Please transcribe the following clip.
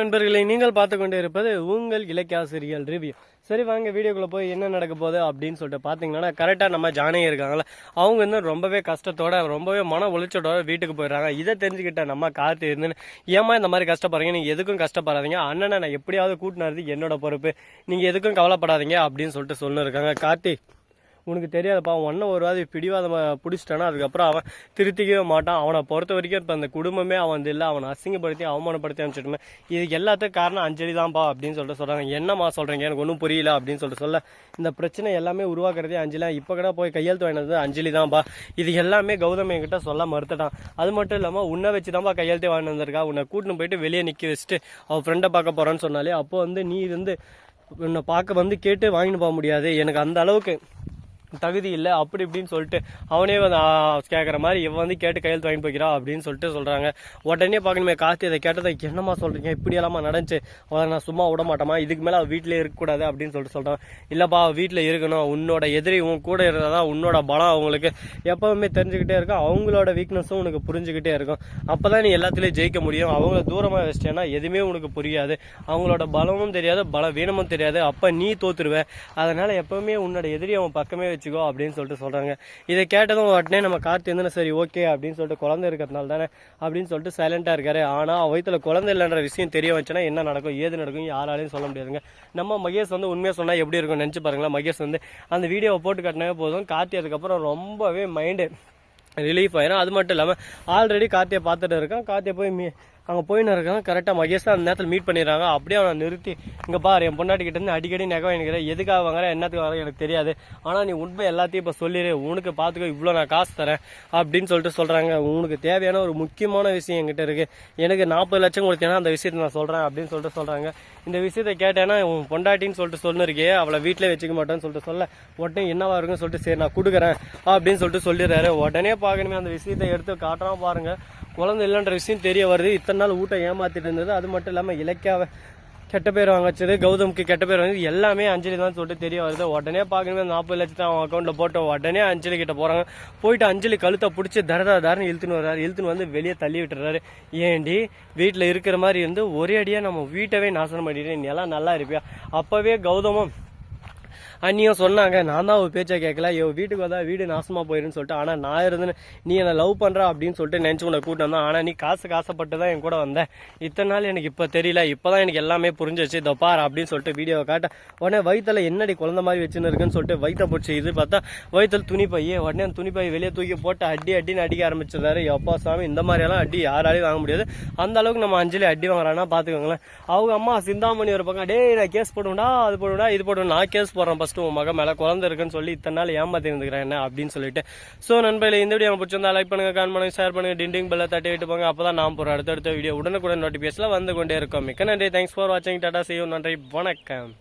நண்பர்களை நீங்கள் பார்த்து கொண்டே இருப்பது உங்கள் இலக்கியாசிரியல் ரிவ்யூ. சரி வாங்க வீடியோக்குள்ள போய் என்ன நடக்க போகுது அப்படின்னு சொல்லிட்டு பார்த்தீங்கன்னா கரெக்டாக நம்ம ஜானகி இருக்காங்களா அவங்க வந்து ரொம்பவே கஷ்டத்தோட ரொம்பவே மன உளைச்சலோட வீட்டுக்கு போயிடுறாங்க. இதை தெரிஞ்சுக்கிட்ட நம்ம காத்து இருந்துன்னு ஏமா இந்த மாதிரி கஷ்டப்படுறீங்க? நீங்கள் எதுக்கும் கஷ்டப்படாதீங்க. அண்ணனை நான் எப்படியாவது கூட்டினது என்னோட பொறுப்பு. நீங்கள் எதுக்கும் கவலைப்படாதீங்க அப்படின்னு சொல்லிட்டு சொல்லிருக்காங்க. கார்த்தி உனக்கு தெரியாதப்பா ஒன்றை ஒரு வாதி பிடிவாதமாக பிடிச்சிட்டானா அதுக்கப்புறம் அவன் திருத்திக்கவே மாட்டான். அவனை பொறுத்த வரைக்கும் இப்போ அந்த குடும்பமே அவன் இல்லை அவனை அசிங்கப்படுத்தி அவமானப்படுத்தி அனுப்பிச்சிட்டுமே இதுக்கு எல்லாத்துக்கும் காரணம் அஞ்சலி தான்ப்பா அப்படின்னு சொல்லிட்டு சொல்கிறாங்க என்னம்மா சொல்கிறீங்க எனக்கு ஒன்றும் புரியல அப்படின்னு சொல்லிட்டு சொல்ல இந்த பிரச்சனை எல்லாமே உருவாக்குறதே அஞ்சலி இப்போ கூட போய் கையெழுத்து வாங்கினது அஞ்சலி தான்ப்பா இது எல்லாமே கௌதம் என்கிட்ட சொல்ல மறுத்துட்டான். அது மட்டும் இல்லாமல் உன்னை வச்சு தான்ப்பா கையெழுத்து வாங்கிட்டு வந்திருக்கா. உன்னை கூட்டின்னு போயிட்டு வெளியே நிற்க வச்சுட்டு அவள் ஃப்ரெண்டை பார்க்க போகிறான்னு சொன்னாலே அப்போ வந்து நீ வந்து உன்னை பார்க்க வந்து கேட்டு வாங்கிட்டு போக முடியாது. எனக்கு அந்த அளவுக்கு தகுதி இல்லை அப்படி இப்படின்னு சொல்லிட்டு அவனே வந்து கேட்குற மாதிரி இவன் வந்து கேட்டு கையெழுத்து வாங்கி போய்க்கிறா அப்படின்னு சொல்லிட்டு சொல்கிறாங்க உடனே பார்க்கணுமே கார்த்தி இதை கேட்டதை என்னம்மா சொல்கிறீங்க இப்படி எல்லாமா நடந்துச்சு. அவளை நான் சும்மா விட மாட்டேமா இதுக்கு மேலே அவள் வீட்டிலே இருக்கக்கூடாது அப்படின்னு சொல்லிட்டு சொல்கிறான் இல்லைப்பா வீட்டில் இருக்கணும். உன்னோட எதிரி உன் கூட இருந்தால் தான் உன்னோட பலம் அவங்களுக்கு. எப்பவுமே தெரிஞ்சுக்கிட்டே இருக்கும் அவங்களோட வீக்னஸும் உனக்கு புரிஞ்சுக்கிட்டே இருக்கும். அப்போ தான் நீ எல்லாத்துலேயும் ஜெயிக்க முடியும். அவங்கள தூரமாக வச்சிட்டேன்னா எதுவுமே உனக்கு புரியாது. அவங்களோட பலமும் தெரியாது பல வீணமும் தெரியாது. அப்போ நீ தோத்துருவ. அதனால் எப்பவுமே உன்னோட எதிரி அவன் பக்கமே வச்சுக்கோ அப்படின்னு சொல்லிட்டு சொல்கிறாங்க இதை கேட்டதும் உடனே நம்ம கார்த்தி வந்து சரி ஓகே அப்படின்னு சொல்லிட்டு குழந்தை இருக்கிறதுனால தானே அப்படின்னு சொல்லிட்டு சைலண்டாக இருக்காரு. ஆனால் வயிற்றில் குழந்தை இல்லைன்ற விஷயம் தெரிய வச்சுன்னா என்ன நடக்கும் ஏது நடக்கும் யாராலையும் சொல்ல முடியாதுங்க. நம்ம மகேஷ் வந்து உண்மையாக சொன்னால் எப்படி இருக்கும் நினச்சி பாருங்களேன். மகேஷ் வந்து அந்த வீடியோவை போட்டு காட்டினாவே போதும். கார்த்தி அதுக்கப்புறம் ரொம்பவே மைண்டு ரிலீஃப் ஆயிரும். அது மட்டும் இல்லாமல் ஆல்ரெடி கார்த்தியை பார்த்துட்டு இருக்கான். கார்த்தியை போய் மீ அங்கே போயின்னு இருக்கான். கரெக்டாக மகேஷ் தான் அந்த நேரத்தில் மீட் பண்ணிடுறாங்க. அப்படியே அவனை நிறுத்தி இங்கே பாரு என் பொண்டாட்டி கிட்ட இருந்து அடிக்கடி நகை வாங்கிக்கிறேன் எதுக்காக வாங்குற என்னத்துக்கு வாங்குற எனக்கு தெரியாது. ஆனால் நீ உண்மை எல்லாத்தையும் இப்போ சொல்லிடு உனக்கு பார்த்துக்கோ இவ்வளோ நான் காசு தரேன். அப்படின்னு சொல்லிட்டு சொல்கிறாங்க உனக்கு தேவையான ஒரு முக்கியமான விஷயம் என்கிட்ட இருக்குது எனக்கு நாற்பது லட்சம் கொடுத்தேன்னா அந்த விஷயத்தை நான் சொல்கிறேன் அப்படின்னு சொல்லிட்டு சொல்கிறாங்க இந்த விஷயத்தை கேட்டேன்னா உன் பொண்டாட்டின்னு சொல்லிட்டு சொல்லிருக்கே அவளை வீட்டிலே வச்சுக்க மாட்டேன்னு சொல்லிட்டு சொல்ல. உடனே என்னவா இருக்குன்னு சொல்லிட்டு சரி நான் கொடுக்குறேன். அப்படின்னு சொல்லிட்டு சொல்லிடுறாரு. உடனே பார்க்கணுமே அந்த விஷயத்தை எடுத்து காட்டுறான் பாருங்கள் குழந்தை இல்லைன்ற விஷயம் தெரிய வருது. இத்தனை நாள் ஊட்டம் ஏமாத்திட்டு இருந்தது. அது மட்டும் இல்லாமல் இலக்கியாவை கெட்ட பேர் வாங்கச்சது கௌதமுக்கு கௌதம்க்கு கெட்ட பேர் வாங்கி எல்லாமே அஞ்சலி தான் சொல்லிட்டு தெரிய வருது. உடனே பார்க்கணுமே நாற்பது லட்சத்தை அவன் அக்கௌண்ட்டில் போட்டு உடனே அஞ்சலி கிட்ட போகிறாங்க போயிட்டு அஞ்சலி கழுத்தை பிடிச்சி தரதா தரன்னு இழுத்துன்னு வர்றாரு. இழுத்துன்னு வந்து வெளியே தள்ளி விட்டுறாரு. ஏண்டி வீட்டில் இருக்கிற மாதிரி இருந்து ஒரே அடியாக நம்ம வீட்டவே நாசனம் பண்ணிட்டு நீ எல்லாம் நல்லா இருப்பியா? அப்போவே கௌதமும் அண்ணியும் சொன்னாங்க நான் தான் அவள் பேச்சை கேட்கல ஐயோ வீட்டுக்கு வந்தா வீடு நாசமா போயிருன்னு சொல்லிட்டு ஆனால் நான் இருந்தேன்னு நீ என்னை லவ் பண்ற அப்படின்னு சொல்லிட்டு நினச்சி உன்னை கூட்டம் வந்தேன். ஆனால் நீ காசு காசப்பட்டு தான் என் கூட வந்தேன் இத்தனை நாள் எனக்கு இப்போ தெரியல இப்போதான் எனக்கு எல்லாமே புரிஞ்சிச்சு. இதோ பார் அப்படின்னு சொல்லிட்டு வீடியோவை காட்ட உடனே வயிற்றுல என்னடி குழந்தை மாதிரி வச்சுன்னு இருக்குன்னு சொல்லிட்டு வயிற்ற பிடிச்சி இது பார்த்தா வயிற்றுல துணி பையே. உடனே அந்த துணி பை வெளியே தூக்கி போட்டு அடி அடின்னு அடிக்க ஆரம்பிச்சிருந்தாரு எப்பா சாமி இந்த மாதிரியெல்லாம் அடி யாராலையும் வாங்க முடியாது. அந்த அளவுக்கு நம்ம அஞ்சலி அடி வாங்குறான்னா பார்த்துக்கோங்களேன் அவங்க அம்மா சிந்தாமணி ஒரு பக்கம் டேய் நான் கேஸ் போடுவேன்டா அது போடுவேன்டா இது போடுவேன் நான் கேஸ் போடுறேன் ஃபர்ஸ்ட் உன் மகன் மேலே குழந்தை இருக்குன்னு சொல்லி இத்தனை நாள் ஏமாத்தி இருந்துக்கிறேன் என்ன அப்படின்னு சொல்லிட்டு. ஸோ நண்பர்களே இந்த வீடியோ பிடிச்சிருந்தா லைக் பண்ணுங்க கான் பண்ணுங்க ஷேர் பண்ணுங்க டிண்டிங் பெல்ல தட்டி விட்டு போங்க. அப்பதான் நான் போகிற அடுத்தடுத்த வீடியோ உடனுக்குடன் நோட்டிஃபிகேஷனில் வந்து கொண்டே இருக்கோம். மிக்க நன்றி. தேங்க்ஸ் ஃபார் வாட்சிங் டாடா செய்யும் நன்றி. வணக்கம்.